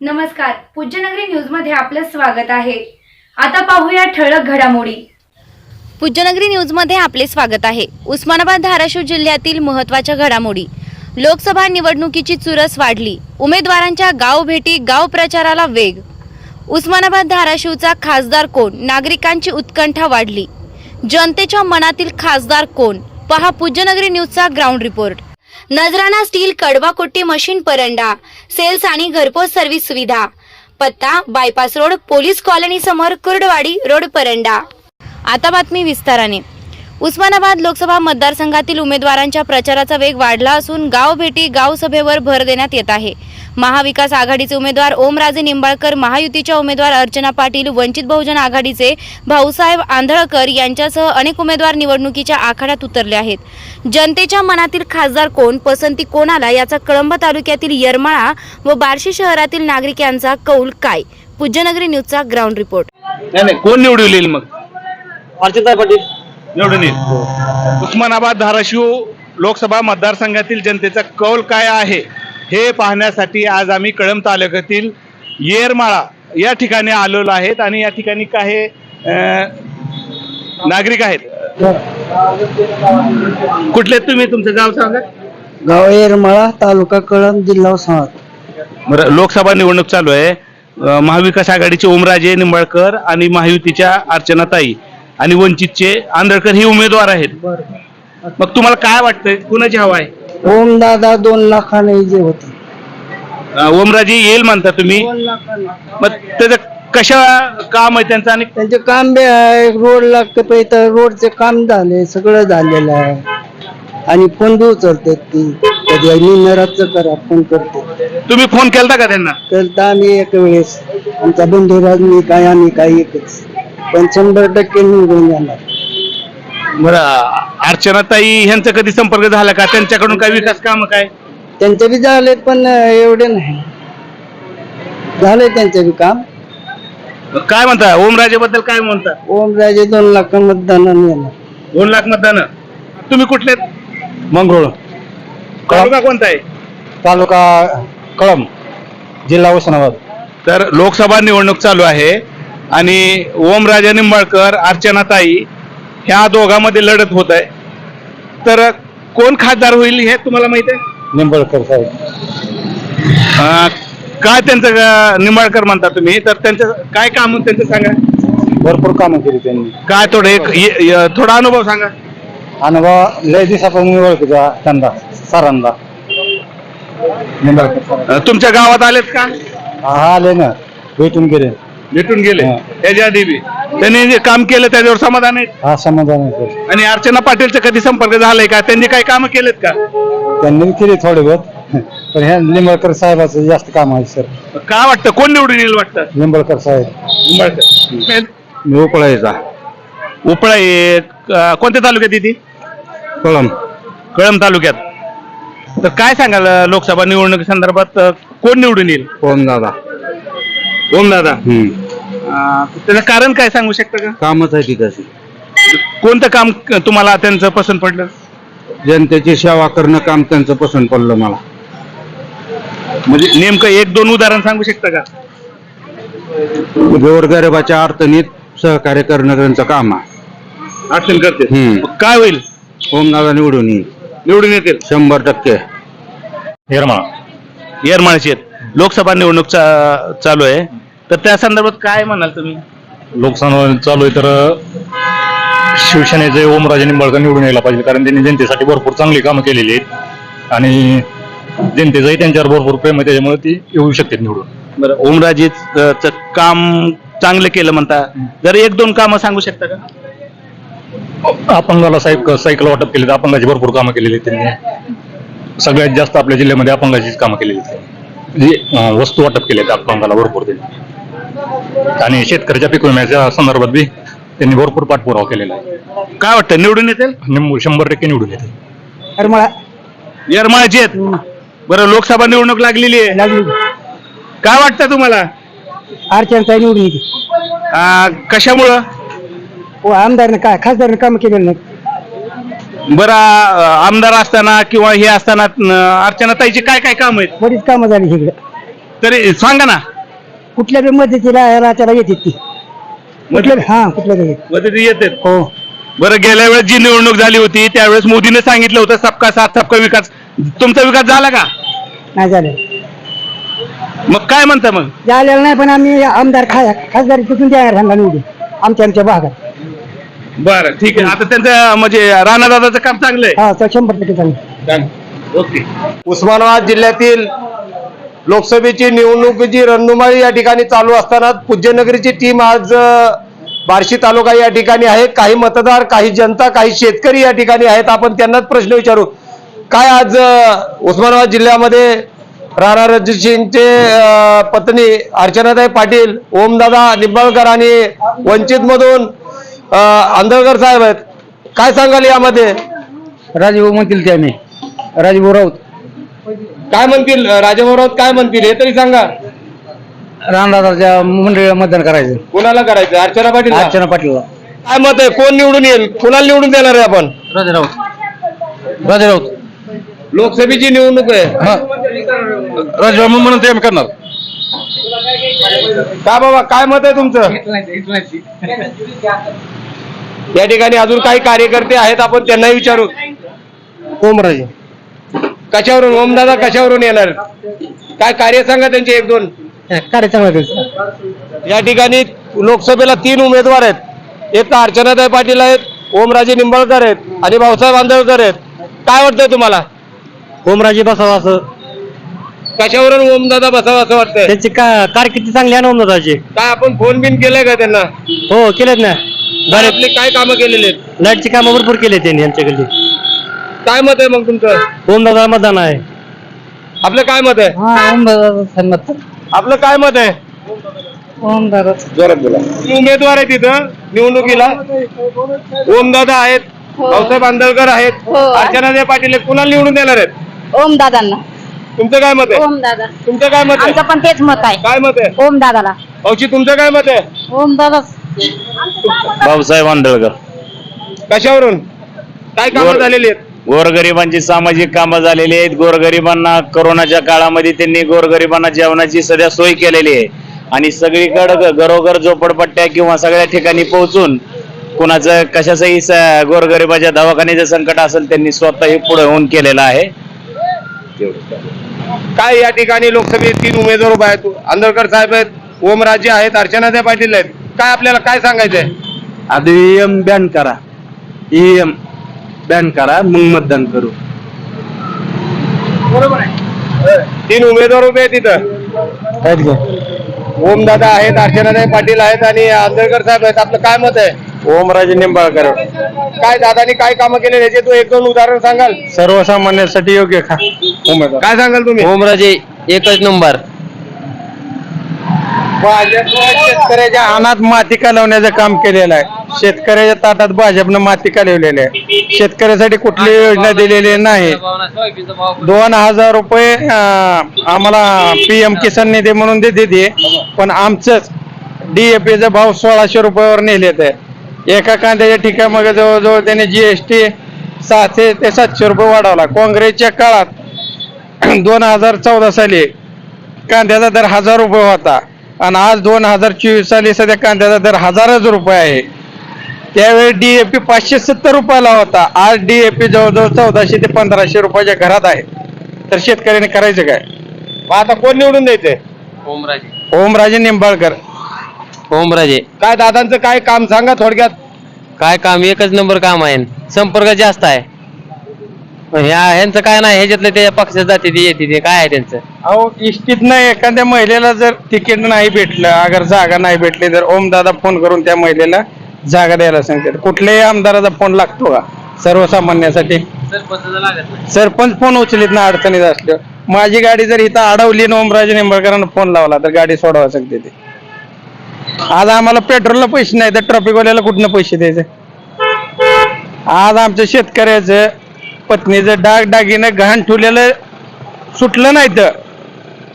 नमस्कार पूज्यनगरी न्यूजमध्ये आपलं स्वागत आहे. आता पाहूया ठळक घडामोडी. पूज्यनगरी न्यूजमध्ये आपले स्वागत आहे. उस्मानाबाद धाराशिव जिल्ह्यातील महत्त्वाच्या घडामोडी. लोकसभा निवडणुकीची चुरस वाढली. उमेदवारांच्या गाव भेटी गाव प्रचाराला वेग. उस्मानाबाद धाराशिवचा खासदार कोण? नागरिकांची उत्कंठा वाढली. जनतेच्या मनातील खासदार कोण? पहा पूज्यनगरी न्यूजचा ग्राउंड रिपोर्ट. नजराणा स्टील कडवाकोट्टी मशीन परंडा सेल्स आणि घरपोच सर्व्हिस सुविधा. पत्ता बायपास रोड पोलीस कॉलनी समोर कुर्डवाडी रोड परंडा. आता बातमी विस्ताराने. उस्मानाबाद लोकसभा मतदारसंघातील उमेदवारांच्या प्रचाराचा वेग वाढला असून गाव भेटी गावसभेवर भर देण्यात येत आहे. महाविकास आघाडीचे उमेदवार ओमराजे निंबाळकर महायुतीच्या उमेदवार अर्चना पाटील वंचित बहुजन आघाडीचे भाऊसाहेब आंधळकर यांच्यासह अनेक उमेदवार निवडणुकीच्या आखाड्यात उतरले आहेत. जनतेच्या मनातील खासदार कोण पसंती कोणाला याचा कळंब तालुक्यातील येरमाळा व बार्शी शहरातील नागरिकांचा कौल काय? पूज्यनगरी न्यूजचा ग्राउंड रिपोर्ट. नाही नाही कोण निवडून येईल मग? अर्चिता पाटील. निवडून येईल. उस्मानाबाद धाराशिव लोकसभा मतदारसंघातील जनतेचा कौल काय आहे? हे पाहण्यासाठी आज आम्ही कळंब तालुक्यातील येरमाळा या ठिकाणी आलेलो आहेत आणि या ठिकाणी काही नागरिक आहेत. कुठले तुम्ही? तुमचं गाव सांगा. गाव येरमाळा तालुका कळंब जिल्हा उस्मानाबाद. बरं लोकसभा निवडणूक चालू आहे. महाविकास आघाडीचे ओमराजे निंबाळकर आणि महायुतीच्या अर्चनाताई आणि वंचितचे आंधळकर हे उमेदवार आहेत. मग तुम्हाला काय वाटतंय? कुणाची हवा आहे? ओम दादा दोन लाखाने जे होते. अं, ओमराजे येईल म्हणता तुम्ही? दोन लाखाने. मग त्याचं कशा काम आहे त्यांचं आणि त्यांचे काम बी आहे रोड लागते पण इथं रोडचे काम झाले सगळं झालेलं आहे. आणि फोन बी उचलतात ती. कधी निराचं करा फोन करते. तुम्ही फोन केलता का त्यांना? तर तर आम्ही एक वेळेस. आमचा बंधुराज मी काय आम्ही काय एकच. पण शंभर टक्के निवडून जाणार. बरं अर्चनाताई ह्यांचा कधी संपर्क झाला का? त्यांच्याकडून काय विकास काम काय? त्यांचे बी झाले पण एवढे नाही. झाले त्यांचे बी काम. काय म्हणता? ओमराजे बद्दल काय म्हणता? ओमराजे दोन लाख मतदानाने येणार. दोन लाख मतदान. तुम्ही कुठले मंगरुळ. तालुका कोणता आहे? तालुका कळंब जिल्हा उस्मानाबाद. तर लोकसभा निवडणूक चालू आहे आणि ओमराजे निंबाळकर अर्चनाताई ह्या दोघांमध्ये लढत होत आहे. तर कोण खासदार होईल हे तुम्हाला माहीत आहे? निंबळकर साहेब. अं, काय त्यांचं अं, निंबाळकर म्हणता तुम्ही? तर त्यांचं काय काम त्यांचं सांगा. भरपूर कामं केली त्यांनी. काय थोडं एक य- य- थोडा अनुभव सांगा. अनुभव लय दिवसापासून ओळखीचा त्यांना सरांना. निंबळकर साहेब. अं, तुमच्या गावात आलेत का? हा आले ना. भेटून गेले. भेटून गेले. हा. त्याच्या आधी बी त्यांनी जे काम केलं त्याच्यावर समाधान आहे? हा समाधान आहे. सर आणि अर्चना पाटीलचा कधी संपर्क झालाय का? त्यांनी काही काम केलेत का? त्यांनी केले थोडे बहुत. पण ह्या निंबळकर साहेबाचं जास्त काम आहे सर. काय वाटतं? कोण निवडून येईल वाटतं? निंबळकर साहेब. निंबाळकर. मी उपळायचा उपळा आहे क- कोणत्या तालुक्यात येते कळंब कळंब तालुक्यात. तर काय सांगाल अं, लोकसभा निवडणुकी संदर्भात अं, कोण निवडून येईल? ओम दादा. ओम दादा. त्याचं कारण काय सांगू शकता का? कामच आहे तिथं कोणतं काम क- तुम्हाला त्यांचं पसंत पडलं? जनतेची सेवा करणं काम त्यांचं पसंत पडलं मला. म्हणजे नेमकं एक दोन उदाहरण सांगू शकता का? गोरगरिबाच्या अडचणीत सहकार्य करणं त्यांचं काम आहे. अडचण करते. हम्म. मग काय होईल? ओमदादा निवडून येईल. निवडून येतील. शंभर टक्के. येरमाळ्याची आहेत. लोकसभा निवडणूक चा- चालू आहे. तर त्या संदर्भात काय म्हणाल तुम्ही? लोकसभा चालू आहे तर शिवसेनेचे ओमराजे निंबाळकर निवडून यायला पाहिजे कारण त्यांनी जनतेसाठी भरपूर चांगली कामं केलेली आहेत. आणि जनतेचंही त्यांच्यावर भरपूर प्रेम आहे त्याच्यामुळे ती येऊ शकतात निवडून. बरं ओमराजेच काम चांगलं केलं म्हणता. जर एक दोन कामं सांगू शकता का? अपंगाला सायक सायकल वाटप केले अपंगाची भरपूर कामं केलेली त्यांनी. सगळ्यात जास्त आपल्या जिल्ह्यामध्ये अपंगाचीच कामं केलेली आहेत. म्हणजे वस्तू वाटप केले आहेत अपंगाला भरपूर त्यांनी. आणि शेतकऱ्याच्या पीक विम्याच्या संदर्भात बी त्यांनी भरपूर पाठपुरावा केलेला आहे. काय वाटतं निवडून येतील? शंभर टक्के निवडून येते येरमाळ्याची आहेत? बरं लोकसभा निवडणूक लागलेली आहे. काय वाटतं तुम्हाला? अर्चनता निवडून येते आ, कशामुळं? हो आमदारनं काय खासदारनं काम केलेलं नाही बरं आ, आमदार असताना किंवा हे असताना न, अर्चनाताईची काय काय काम आहेत? बरीच कामं झाली इकडे. तरी सांगा ना. कुठल्या बी मदतीला याला त्याला येते ती. कुठल्या बी- हा कुठल्या बी मदती येते हो बरं गेल्या वेळेस जी निवडणूक झाली होती त्यावेळेस मोदीने सांगितलं होतं सबका साथ सबका विकास. तुमचा विकास झाला का? नाही झालं. मग काय म्हणता मग? झालेलं नाही पण आम्ही आमदार खा खासदारी तिथून द्यायला सांगा निवडून आमच्या आमच्या भागात. बरं ठीक आहे. आता त्यांचं म्हणजे राणा दादाचं काम चांगलं आहे. हा तर शंभर टक्के चांगलं. ओके. उस्मानाबाद जिल्ह्यातील लोकसभेची निवडणुकीची रणधुमाळी या ठिकाणी चालू असताना पूज्यनगरीची टीम आज बार्शी तालुका या ठिकाणी आहे. काही मतदार काही जनता काही शेतकरी या ठिकाणी आहेत. आपण त्यांनाच प्रश्न विचारू. काय आज उस्मानाबाद जिल्ह्यामध्ये राणा रणजितसिंगचे पत्नी अर्चनाताई पाटील ओमदादा निंबाळकर आणि वंचितमधून आंधळकर साहेब आहेत. काय सांगाल यामध्ये? राजभाऊ म्हणतील त्याने राजभाऊ राऊत. काय म्हणतील? राजाभाऊ काय म्हणतील? हे तरी सांगा. रामदादाच्या मंडळीला मतदान करायचं. कोणाला करायचं? अर्चना पाटील अर्चना पाटीलला. काय मत आहे? कोण निवडून येईल? कोणाला निवडून देणार आहे आपण? राजा राऊत. राजा राऊत. लोकसभेची निवडणूक आहे. राजभाऊ म्हणून ते आम्ही करणार. का बाबा? काय मत आहे तुमचं? या ठिकाणी अजून काही कार्यकर्ते आहेत आपण त्यांनाही विचारू. ओमराजे. कशावरून? ओमदादा कशावरून येणार? काय कार्य सांगा त्यांचे एक दोन. कार्य चांगलं त्याचं. या ठिकाणी लोकसभेला तीन उमेदवार आहेत. एक तर अर्चनाताई पाटील आहेत ओमराजे निंबाळकर आहेत आणि भाऊसाहेब आंदळकर आहेत. काय वाटतंय तुम्हाला? ओमराजे बसावा असं. कशावरून ओमदादा बसावं असं वाटतंय? त्यांची का कारकिर्दी चांगली आहे ना ओमदादाची? काय आपण फोन बिन केलाय का त्यांना? हो केलेत ना. घरातले काय कामं केलेले आहेत? लाईटची कामं भरपूर केले त्यांनी आमच्याकडे काय मत आहे मग तुमचं? ओमदादा मतदान आहे. आपलं काय मत आहे? हा मत आपलं काय मत आहे? जोरात बोला. उमेदवार आहे तिथं निवडणुकीला. ओमदादा आहेत भाऊसाहेब आंदळकर आहेत अर्चनादेव पाटील आहेत. कुणाला निवडून देणार आहेत? ओम दादांना तुमचं काय मत आहे? ओम दादा तुमचं काय मत आमचं आहे पण तेच मत आहे. काय मत आहे? ओम दादाला भाऊची तुमचं काय मत आहे? ओम दादा भाऊसाहेब आंधळकर. कशावरून? काय कामं झालेली आहेत? गोरगरिबांची सामाजिक कामं झालेली आहेत. गोरगरिबांना कोरोनाच्या काळामध्ये त्यांनी गोरगरिबांना जेवणाची सध्या सोय केलेली आहे. आणि सगळीकडे घरोघर झोपडपट्ट्या किंवा सगळ्या ठिकाणी पोहोचून कुणाचं कशाचंही गोरगरिबाच्या दवाखान्याचं संकट असेल त्यांनी स्वतःही पुढे होऊन केलेलं आहे. काय या ठिकाणी लोकसभेत तीन उमेदवार उभे आहेत? आंदळकर साहेब आहेत ओमराजे आहेत अर्चनादेव पाटील आहेत. काय आपल्याला काय सांगायचंय? आधी ईएम बॅन करा. ईएम बॅन करा मग मतदान करू. तीन उमेदवार उभे आहेत तिथं आहेत का? ओमदादा आहेत अर्चनादेव पाटील आहेत आणि आंदळकर साहेब आहेत. आपलं काय मत आहे? ओमराजे निंबाळकर. काय दादानी काय कामं केले? याचे तू एक दोन उदाहरण सांगाल. सर्वसामान्यांसाठी योग्य खा उमेदवार. काय सांगाल तुम्ही? ओमराजे एकच नंबर. शेतकऱ्याच्या अनात माती कालवण्याचं काम केलेलं आहे. शेतकऱ्याच्या ताटात भाजपनं माती कालवलेली आहे. शेतकऱ्यासाठी कुठली योजना दिलेली नाही. दोन हजार रुपये अं, आम्हाला पीएम किसान निधी म्हणून देते पण आमचंच डीएपीचा भाव सोळाशे रुपयावर नेलेत आहे. एका कांद्याच्या ठिकाणी जवळजवळ त्याने जीएसटी सहाशे ते सातशे रुपये वाढवला. काँग्रेसच्या काळात दोन हजार चौदा साली कांद्याचा दर हजार रुपये होता. आणि आज दोन हजार चोवीस साली सध्या कांद्याचा दर हजारच रुपये आहे. त्यावेळी डीएपी पाचशे सत्तर रुपयाला होता. आज डीएपी जवळजवळ चौदाशे ते पंधराशे रुपयाच्या घरात आहे. तर शेतकऱ्याने करायचं काय? मग आता कोण निवडून द्यायचंय? ओमराजे निंबाळकर. ओमराजे. काय दादांचं काय काम सांगा थोडक्यात. काय काम? एकच नंबर काम आहे. संपर्क जास्त आहे. ह्या ह्यांचं काय नाही ह्याच्यातले त्या पक्षात जाते ते येते ते काय आहे त्यांचं? अहो इष्टीत नाही एखाद्या महिलेला जर तिकीट नाही भेटलं अगर जागा नाही भेटली तर ओमदादा फोन करून त्या महिलेला जागा द्यायला सांगतात. कुठल्याही आमदाराचा फोन लागतो का? सर्वसामान्यासाठी? सरपंच फोन उचलित ना अडचणीत असलं. माझी गाडी जर इथं अडवली ना ओमराजे निंबाळकरांना फोन लावला तर गाडी सोडवा सांगते ते. आज आम्हाला पेट्रोलला पैसे नाही तर ट्रॅफिकवाल्याला कुठनं पैसे द्यायचे? आज आमच्या शेतकऱ्याचं पत्नीचं डाग डागीनं घाण ठेवलेलं सुटलं नाही तर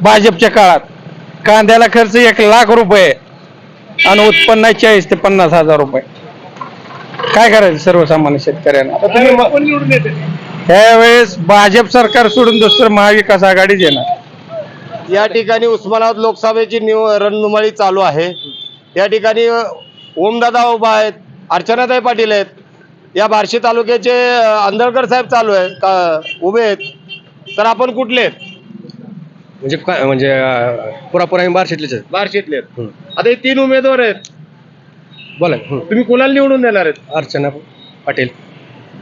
भाजपच्या काळात. कांद्याला खर्च एक लाख रुपये आणि उत्पन्न चाळीस ते पन्नास हजार रुपये. काय करायचं सर्वसामान्य शेतकऱ्यांना? त्यावेळेस भाजप सरकार सोडून दुसरं महाविकास आघाडीच येणार. या ठिकाणी उस्मानाबाद लोकसभेची निव रणधुमाळी चालू आहे. या ठिकाणी ओमदादा उभा आहेत अर्चनाताई पाटील आहेत. या बार्शी तालुक्याचे अ, आंदळकर साहेब चालू आहेत का उभे आहेत. तर आपण कुठले आहेत? म्हणजे काय म्हणजे पुरापुरा आम्ही बारशेतलेच बार्शीतले आहेत. आता हे तीन उमेदवार आहेत. बोला तुम्ही कुणाला निवडून देणार आहेत? अर्चना पाटील.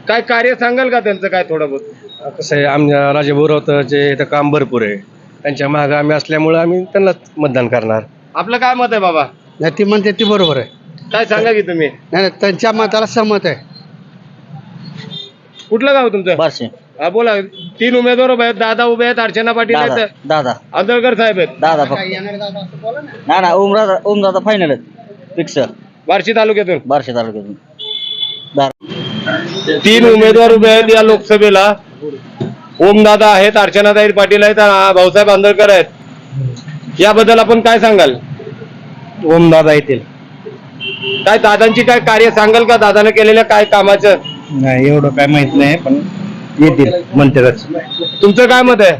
काय कार्य सांगाल का त्यांचं काय थोडं बहुत कसं आहे आमच्या राजे बोरवतचे इथं काम भरपूर आहे त्यांच्या मागं आम्ही असल्यामुळे आम्ही त्यांनाच मतदान करणार. आपलं काय मत आहे बाबा? नाही ती म्हणते ती बरोबर आहे. काय सांगा की तुम्ही? नाही नाही, त्यांच्या मताला सहमत आहे. कुठलं गाव तुमचं? बारशे. हा बोला. तीन उमेदवार उभे आहेत. दादा उभे आहेत. अर्चना पाटील आहेत. दादा. आंदळकर साहेब आहेत. दादा फक्त. ना. ना ओमदादा ओमदादा फायनल फिक्स बार्शी तालुक्यातून? बारशे तालुक्यातून. तीन उमेदवार उभे आहेत या लोकसभेला. ओमदादा आहेत अर्चनाताई पाटील आहेत आणि भाऊसाहेब आंदळकर आहेत. याबद्दल आपण काय सांगाल? ओमदादा येतील काय दादांची काय कार्य सांगाल का? दादाने केलेल्या काय कामाचं? नाही एवढं काय माहीत नाही पण येतील म्हणतातच तुमचं काय मत आहे?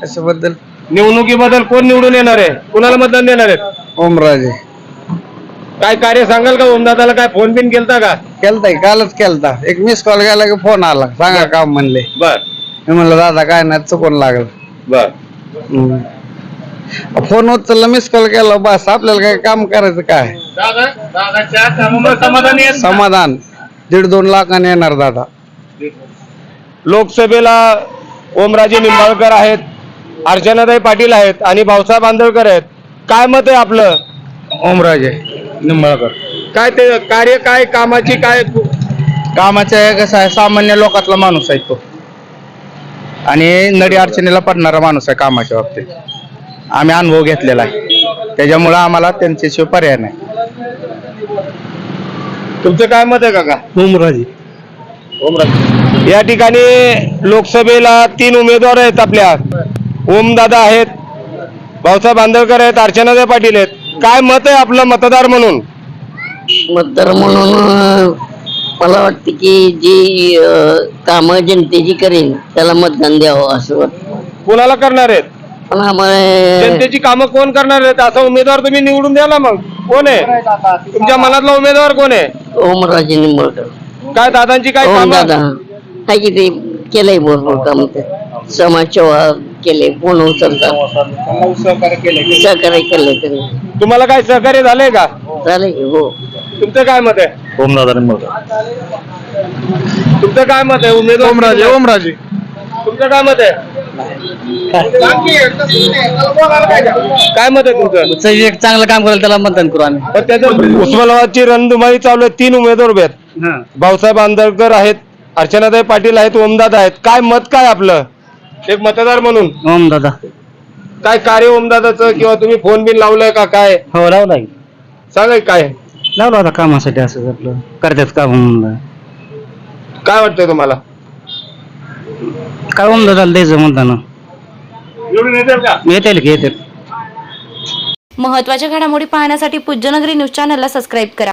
त्याच्याबद्दल निवडणुकीबद्दल कोण निवडून येणार आहे? कुणाला मतदान देणार आहेत? ओमराजे. काय कार्य सांगाल का? ओमदादाला काय फोन बिन केलता का? केलताय कालच केलता. एक मिस कॉल गेला की फोन आला. सांगा काम म्हणले. बर. मी म्हणलं दादा काय नाही चुकून लागलं. बर. फोन उचलला मिस कॉल केला बस आपल्याला काय काम करायचं काय? समाधानी? समाधान. दीड दोन लाखाने येणार दादा. लोकसभेला ओमराजे निंबाळकर आहेत अर्चनाताई पाटील आहेत आणि भाऊसाहेब आंदळकर आहेत. काय मत आहे आपलं? ओमराजे निंबाळकर. काय ते कार्य काय कामाची काय? कामाचं आहे कसं आहे सामान्य लोकातला माणूस आहे तो. आणि नडी अडचणीला पडणारा माणूस आहे कामाच्या बाबतीत. आम्ही अनुभव घेतलेला आहे. त्याच्यामुळं आम्हाला त्यांच्याशिवाय पर्याय नाही. तुमचं काय मत आहे काका? ओमराजे. ओमराजे. या ठिकाणी लोकसभेला तीन उमेदवार आहेत आपल्या. ओमदादा आहेत भाऊसाहेब आंदळकर आहेत अर्चनाताई पाटील आहेत. काय मत आहे आपलं मतदार म्हणून? मतदार म्हणून मला वाटतं की जी कामं जनतेची करेन त्याला मतदान द्यावं असं वाटतं. कुणाला करणार आहेत? पण आम्हाला जनतेची कामं कोण करणार आहेत? असा उमेदवार तुम्ही निवडून द्या ना मग. कोण आहे? तुमच्या मनातला उमेदवार कोण आहे? ओमराजे निंबळकर. काय दादांची काय ओम कामं? दादा. हाय की ते केलंय भरपूर काम ते. समाज सेवा केले फोन उचलतात. सहकार्य केलंय त्यांनी. तुम्हाला काय सहकार्य झालंय का? झालंय की? हो. तुमचं काय मत आहे? ओमदादा निंबाळकर. तुमचं काय मत आहे? उमेदवार ओमराजे ओमराजे. तुमचं काय मत आहे? काय मत आहे तुमचं? एक चांगलं काम करेल त्याला मतदान करू आम्ही. पण त्याचं उस्मानाबादची रणधुमाळी चालू आहे तीन उमेदवार उभे आहेत. भाऊसाहेब आंदळकर आहेत अर्चनाताई पाटील आहेत ओमदादा आहेत. काय मत काय आपलं? एक मतदार म्हणून. ओमदादा. काय कार्य ओमदादाचं किंवा तुम्ही फोन बिन लावलाय का काय? हो लावला सांगा काय? लावला होता कामासाठी असं आपलं. करतात काम म्हणून. काय वाटतंय तुम्हाला? काय ओमदादाला द्यायचं म्हणताना? निवडून येतील का? येतील की येतील. महत्त्वाच्या घडामोडी पाहण्यासाठी पूज्यनगरी न्यूज चॅनलला सबस्क्राईब करा.